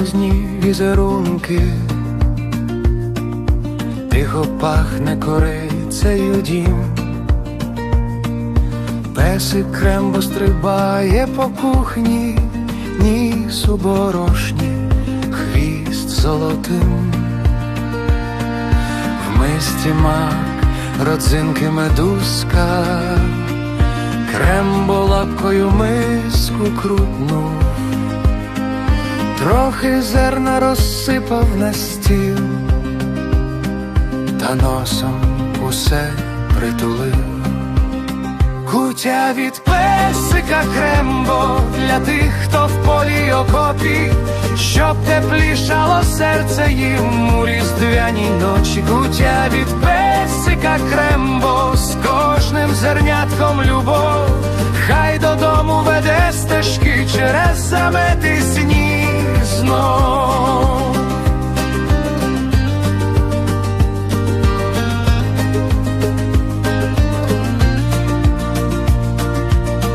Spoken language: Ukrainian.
галузні візерунки, тихо пахне корицею дім, песик крембо стрибає по кухні, ніс у борошні, хвіст золотим. В мисті мак, родзинки медузка, крембо лапкою миску крутнув, трохи зерна розсипав на стіл, та носом усе притулив. Кутя від песика крембо для тих, хто в полі окопі, щоб теплішало серце їм у різдвяній ночі. Кутя від песика крембо з кожним зернятком любов, хай додому веде стежки через замети знов.